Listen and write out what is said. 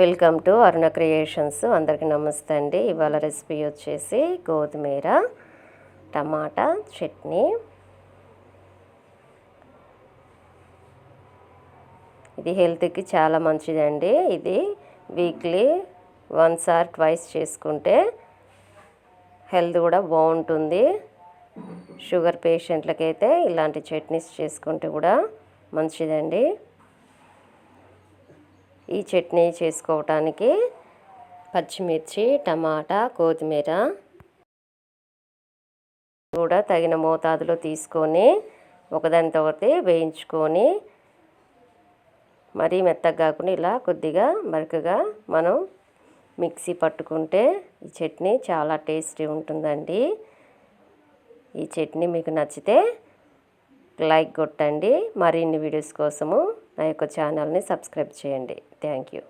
Welcome to Aruna creations. అందరికీ నమస్తే అండి. ఇవాళ రెసిపీ వచ్చేసి గోధుమీర టమాటా చట్నీ. ఇది హెల్త్కి చాలా మంచిదండి. ఇది వీక్లీ వన్స్ ఆర్ ట్వైస్ చేసుకుంటే హెల్త్ కూడా బాగుంటుంది. షుగర్ పేషెంట్లకైతే ఇలాంటి చట్నీస్ చేసుకుంటే కూడా మంచిదండి. ఈ చట్నీ చేసుకోవటానికి పచ్చిమిర్చి టమాటా కొత్తిమీర కూడా తగిన మోతాదులో తీసుకొని ఒకదానితో ఒకటి వేయించుకొని మరీ మెత్తగా కాకుండా ఇలా కొద్దిగా మరకగా మనం మిక్సీ పట్టుకుంటే ఈ చట్నీ చాలా టేస్టీ ఉంటుందండి. ఈ చట్నీ మీకు నచ్చితే లైక్ కొట్టండి. మరిన్ని వీడియోస్ కోసము నా యొక్క ఛానల్ని సబ్స్క్రైబ్ చేయండి. Thank you.